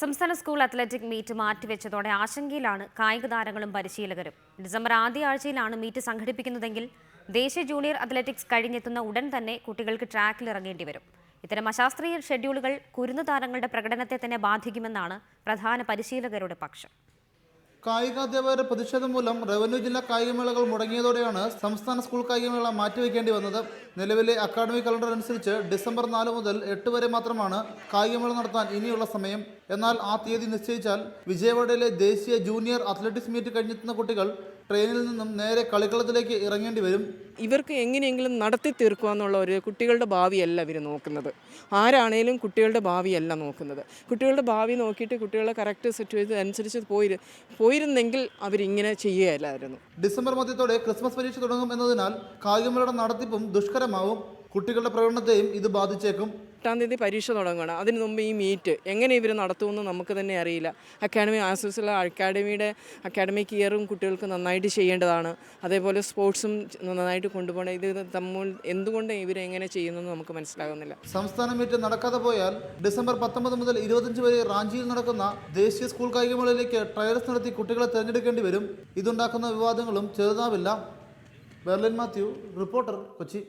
സംസ്ഥാന school athletic meet മാറ്റിവെച്ചതോടെ ആശങ്കയിലാണ് കായിക താരങ്ങളും പരിശീലകരും. ഡിസംബർ ആദ്യ ആഴ്ചയിലാണ് മീറ്റ് സംഘടിപ്പിക്കുന്നതെങ്കിൽ ദേശീയ ജൂനിയർ അത്ലറ്റിക്സ് കഴിഞ്ഞെത്തുന്ന ഉടൻ തന്നെ കുട്ടികൾക്ക് ട്രാക്കിൽ ഇറങ്ങേണ്ടി വരും. ഇത്തരം അശാസ്ത്രീയ ഷെഡ്യൂളുകൾ കുരുന്നു താരങ്ങളുടെ പ്രകടനത്തെ തന്നെ ബാധിക്കുമെന്നാണ് പ്രധാന പരിശീലകരുടെ പക്ഷം. കായികാധ്യാപകരുടെ പ്രതിഷേധം മൂലം റവന്യൂ ജില്ലാ കായികമേളകൾ മുടങ്ങിയതോടെയാണ് സംസ്ഥാന സ്കൂൾ കായികമേള മാറ്റിവെക്കേണ്ടി വന്നത്. നിലവിലെ അക്കാഡമിക് കലണ്ടർ അനുസരിച്ച് ഡിസംബർ നാല് മുതൽ എട്ട് വരെ മാത്രമാണ് കായികമേള നടത്താൻ ഇനിയുള്ള സമയം. എന്നാൽ ആ തീയതി നിശ്ചയിച്ചാൽ വിജയവാഡയിലെ ദേശീയ ജൂനിയർ അത്ലറ്റിക്സ് മീറ്റ് കഴിഞ്ഞെത്തുന്ന കുട്ടികൾ ട്രെയിനിൽ നിന്നും നേരെ കളിക്കളത്തിലേക്ക് ഇറങ്ങേണ്ടി വരും. ഇവർക്ക് എങ്ങനെയെങ്കിലും നടത്തി തീർക്കുക എന്നുള്ള ഒരു കുട്ടികളുടെ ഭാവിയല്ല ഇവർ നോക്കുന്നത്. ആരാണേലും കുട്ടികളുടെ ഭാവിയല്ല നോക്കുന്നത്. കുട്ടികളുടെ ഭാവി നോക്കിയിട്ട് കുട്ടികളെ കറക്റ്റ് സിറ്റുവേഷൻ അനുസരിച്ച് പോയി പോയിരുന്നെങ്കിൽ അവരിങ്ങനെ ചെയ്യുകയല്ലായിരുന്നു. ഡിസംബർ മധ്യത്തോടെ ക്രിസ്മസ് പരീക്ഷ തുടങ്ങും എന്നതിനാൽ കായികമേളയുടെ നടത്തിപ്പും ദുഷ്കരമാവും. കുട്ടികളുടെ പ്രകടനത്തെയും ഇത് ബാധിച്ചേക്കും. എട്ടാം തീയതി പരീക്ഷ തുടങ്ങുകയാണ് അതിന് മുമ്പ് ഈ മീറ്റ് എങ്ങനെ ഇവർ നടത്തുമെന്ന് നമുക്ക് തന്നെ അറിയില്ല. അക്കാഡമി ആസൂസുള്ള അക്കാഡമിയുടെ അക്കാഡമിക് ഇയറും കുട്ടികൾക്ക് നന്നായിട്ട് ചെയ്യേണ്ടതാണ്. അതേപോലെ സ്പോർട്സും നന്നായിട്ട് കൊണ്ടുപോകണം. ഇത് തമ്മിൽ എന്തുകൊണ്ട് ഇവർ എങ്ങനെ ചെയ്യുന്നെന്ന് നമുക്ക് മനസ്സിലാകുന്നില്ല. സംസ്ഥാന മീറ്റ് നടക്കാതെ പോയാൽ ഡിസംബർ പത്തൊമ്പത് മുതൽ ഇരുപത്തഞ്ച് വരെ റാഞ്ചിയിൽ നടക്കുന്ന ദേശീയ സ്കൂൾ കായികമേളയിലേക്ക് ട്രയൽസ് നടത്തി കുട്ടികളെ തിരഞ്ഞെടുക്കേണ്ടി വരും. ഇതുണ്ടാക്കുന്ന വിവാദങ്ങളും ചെറുതാവില്ല. ബെർലിൻ മാത്യു റിപ്പോർട്ടർ കൊച്ചി.